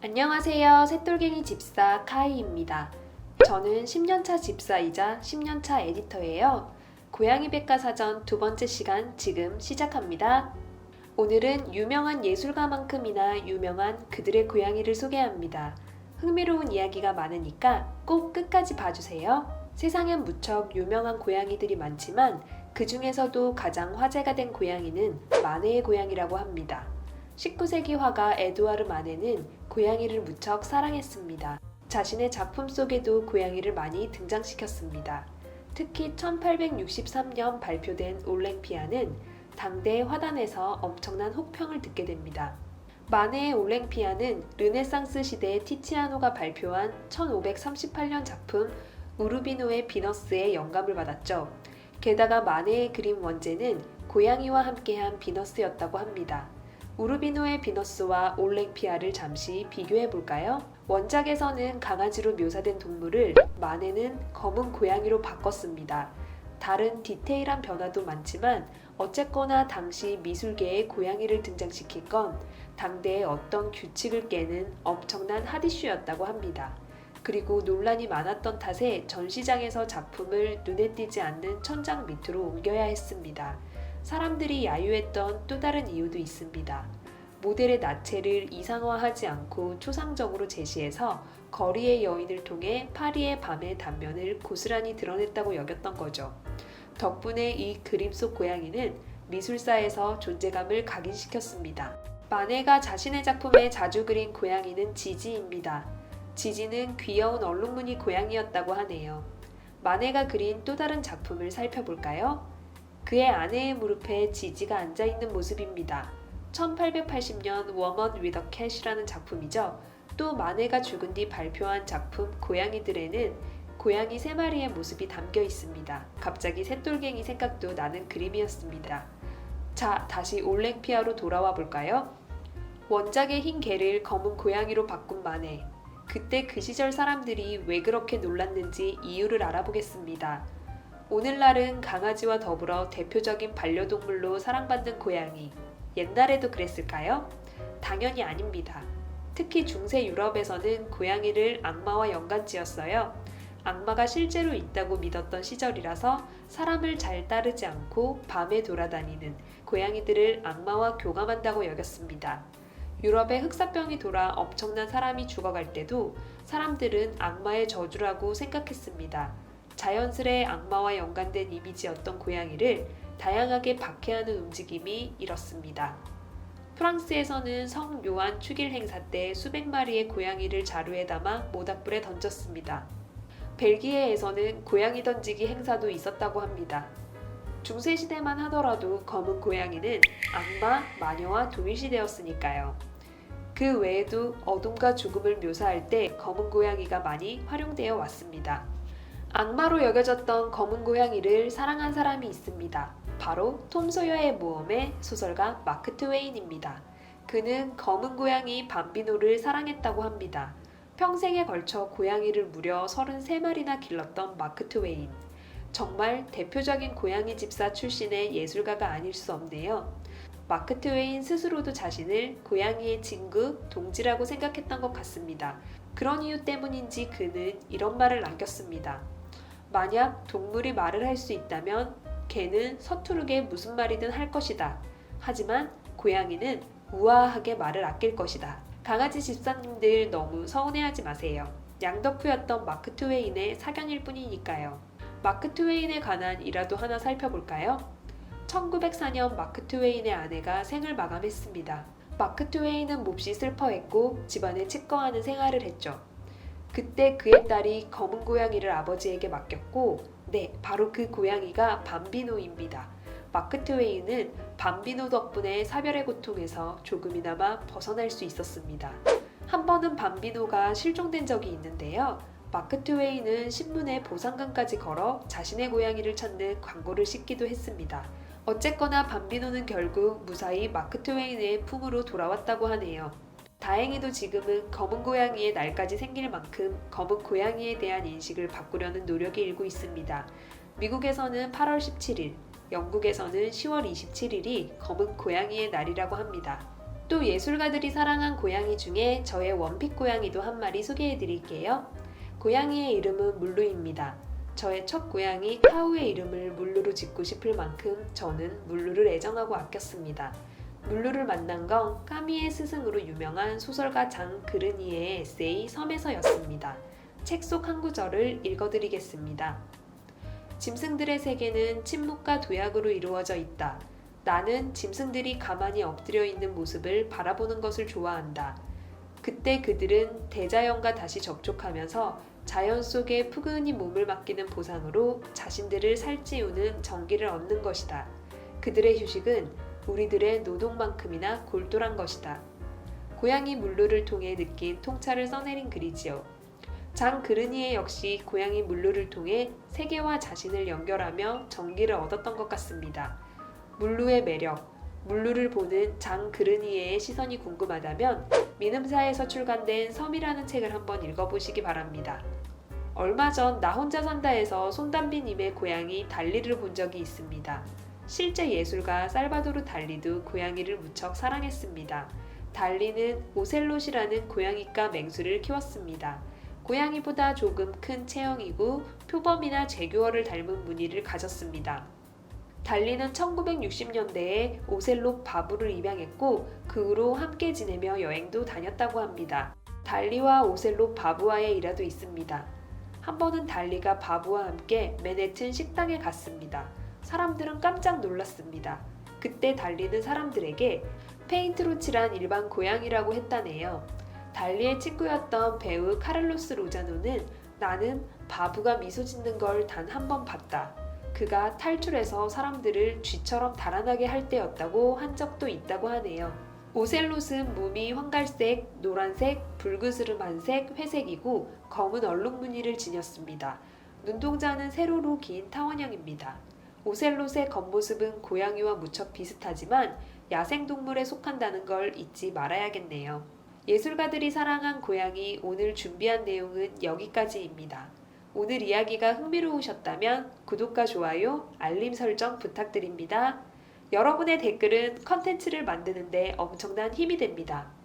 안녕하세요. 새돌갱이 집사 카이입니다. 저는 10년차 집사이자 10년차 에디터예요. 고양이 백과사전 두 번째 시간 지금 시작합니다. 오늘은 유명한 예술가만큼이나 유명한 그들의 고양이를 소개합니다. 흥미로운 이야기가 많으니까 꼭 끝까지 봐주세요. 세상엔 무척 유명한 고양이들이 많지만 그 중에서도 가장 화제가 된 고양이는 마네의 고양이라고 합니다. 19세기 화가 에두아르 마네는 고양이를 무척 사랑했습니다. 자신의 작품 속에도 고양이를 많이 등장시켰습니다. 특히 1863년 발표된 올랭피아는 당대 화단에서 엄청난 혹평을 듣게 됩니다. 마네의 올랭피아는 르네상스 시대의 티치아노가 발표한 1538년 작품 우르비노의 비너스에 영감을 받았죠. 게다가 마네의 그림 원제는 고양이와 함께한 비너스였다고 합니다. 우르비노의 비너스와 올랭피아를 잠시 비교해 볼까요? 원작에서는 강아지로 묘사된 동물을 마네는 검은 고양이로 바꿨습니다. 다른 디테일한 변화도 많지만 어쨌거나 당시 미술계에 고양이를 등장시킨 건 당대의 어떤 규칙을 깨는 엄청난 핫이슈였다고 합니다. 그리고 논란이 많았던 탓에 전시장에서 작품을 눈에 띄지 않는 천장 밑으로 옮겨야 했습니다. 사람들이 야유했던 또 다른 이유도 있습니다. 모델의 나체를 이상화하지 않고 초상적으로 제시해서 거리의 여인을 통해 파리의 밤의 단면을 고스란히 드러냈다고 여겼던 거죠. 덕분에 이 그림 속 고양이는 미술사에서 존재감을 각인시켰습니다. 마네가 자신의 작품에 자주 그린 고양이는 지지입니다. 지지는 귀여운 얼룩무늬 고양이였다고 하네요. 마네가 그린 또 다른 작품을 살펴볼까요? 그의 아내의 무릎에 지지가 앉아 있는 모습입니다. 1880년 워먼 위더 캣이라는 작품이죠. 또 마네가 죽은 뒤 발표한 작품 고양이들에는 고양이 세 마리의 모습이 담겨 있습니다. 갑자기 새돌갱이 생각도 나는 그림이었습니다. 자, 다시 올랭피아로 돌아와 볼까요? 원작의 흰 개를 검은 고양이로 바꾼 마네. 그때 그 시절 사람들이 왜 그렇게 놀랐는지 이유를 알아보겠습니다. 오늘날은 강아지와 더불어 대표적인 반려동물로 사랑받는 고양이. 옛날에도 그랬을까요? 당연히 아닙니다. 특히 중세 유럽에서는 고양이를 악마와 연관 지었어요. 악마가 실제로 있다고 믿었던 시절이라서 사람을 잘 따르지 않고 밤에 돌아다니는 고양이들을 악마와 교감한다고 여겼습니다. 유럽에 흑사병이 돌아 엄청난 사람이 죽어갈 때도 사람들은 악마의 저주라고 생각했습니다. 자연스레 악마와 연관된 이미지였던 고양이를 다양하게 박해하는 움직임이 이렇습니다. 프랑스에서는 성 요한 축일 행사 때 수백 마리의 고양이를 자루에 담아 모닥불에 던졌습니다. 벨기에에서는 고양이 던지기 행사도 있었다고 합니다. 중세시대만 하더라도 검은 고양이는 악마, 마녀와 동일시되었으니까요. 그 외에도 어둠과 죽음을 묘사할 때 검은 고양이가 많이 활용되어 왔습니다. 악마로 여겨졌던 검은 고양이를 사랑한 사람이 있습니다. 바로 톰 소여의 모험의 소설가 마크 트웨인입니다. 그는 검은 고양이 밤비노를 사랑했다고 합니다. 평생에 걸쳐 고양이를 무려 33마리나 길렀던 마크 트웨인. 정말 대표적인 고양이 집사 출신의 예술가가 아닐 수 없네요. 마크 트웨인 스스로도 자신을 고양이의 친구, 동지라고 생각했던 것 같습니다. 그런 이유 때문인지 그는 이런 말을 남겼습니다. 만약 동물이 말을 할 수 있다면 개는 서투르게 무슨 말이든 할 것이다. 하지만 고양이는 우아하게 말을 아낄 것이다. 강아지 집사님들 너무 서운해하지 마세요. 양덕후였던 마크 트웨인의 사견일 뿐이니까요. 마크 트웨인에 관한 일화도 하나 살펴볼까요? 1904년 마크 트웨인의 아내가 생을 마감했습니다. 마크 트웨인은 몹시 슬퍼했고 집안을 치과하는 생활을 했죠. 그때 그의 딸이 검은 고양이를 아버지에게 맡겼고, 네, 바로 그 고양이가 밤비노입니다. 마크 트웨인은 밤비노 덕분에 사별의 고통에서 조금이나마 벗어날 수 있었습니다. 한 번은 밤비노가 실종된 적이 있는데요. 마크 트웨인은 신문에 보상금까지 걸어 자신의 고양이를 찾는 광고를 싣기도 했습니다. 어쨌거나 밤비노는 결국 무사히 마크 트웨인의 품으로 돌아왔다고 하네요. 다행히도 지금은 검은 고양이의 날까지 생길 만큼 검은 고양이에 대한 인식을 바꾸려는 노력이 일고 있습니다. 미국에서는 8월 17일, 영국에서는 10월 27일이 검은 고양이의 날이라고 합니다. 또 예술가들이 사랑한 고양이 중에 저의 원픽 고양이도 한 마리 소개해 드릴게요. 고양이의 이름은 물루입니다. 저의 첫 고양이 카우의 이름을 물루로 짓고 싶을 만큼 저는 물루를 애정하고 아꼈습니다. 물루를 만난 건 까미의 스승으로 유명한 소설가 장 그르니에의 에세이 섬에서였습니다. 책 속 한 구절을 읽어드리겠습니다. 짐승들의 세계는 침묵과 도약으로 이루어져 있다. 나는 짐승들이 가만히 엎드려 있는 모습을 바라보는 것을 좋아한다. 그때 그들은 대자연과 다시 접촉하면서 자연 속에 푸근히 몸을 맡기는 보상으로 자신들을 살찌우는 정기를 얻는 것이다. 그들의 휴식은 우리들의 노동만큼이나 골똘한 것이다. 고양이 물루를 통해 느낀 통찰을 써내린 글이지요. 장 그르니에 역시 고양이 물루를 통해 세계와 자신을 연결하며 정기를 얻었던 것 같습니다. 물루의 매력, 물루를 보는 장 그르니에의 시선이 궁금하다면 민음사에서 출간된 섬이라는 책을 한번 읽어보시기 바랍니다. 얼마 전 나 혼자 산다에서 손담비님의 고양이 달리를 본 적이 있습니다. 실제 예술가 살바도르 달리도 고양이를 무척 사랑했습니다. 달리는 오셀롯이라는 고양이과 맹수를 키웠습니다. 고양이보다 조금 큰 체형이고 표범이나 제규어를 닮은 무늬를 가졌습니다. 달리는 1960년대에 오셀롯 바부를 입양했고 그 후로 함께 지내며 여행도 다녔다고 합니다. 달리와 오셀롯 바부와의 일화도 있습니다. 한 번은 달리가 바부와 함께 맨해튼 식당에 갔습니다. 사람들은 깜짝 놀랐습니다. 그때 달리는 사람들에게 페인트로 칠한 일반 고양이라고 했다네요. 달리의 친구였던 배우 카를로스 로자노는 나는 바부가 미소 짓는 걸 단 한 번 봤다. 그가 탈출해서 사람들을 쥐처럼 달아나게 할 때였다고 한 적도 있다고 하네요. 오셀롯은 몸이 황갈색, 노란색, 붉으스름한색, 회색이고 검은 얼룩 무늬를 지녔습니다. 눈동자는 세로로 긴 타원형입니다. 오셀롯의 겉모습은 고양이와 무척 비슷하지만 야생동물에 속한다는 걸 잊지 말아야겠네요. 예술가들이 사랑한 고양이 오늘 준비한 내용은 여기까지입니다. 오늘 이야기가 흥미로우셨다면 구독과 좋아요, 알림 설정 부탁드립니다. 여러분의 댓글은 컨텐츠를 만드는데 엄청난 힘이 됩니다.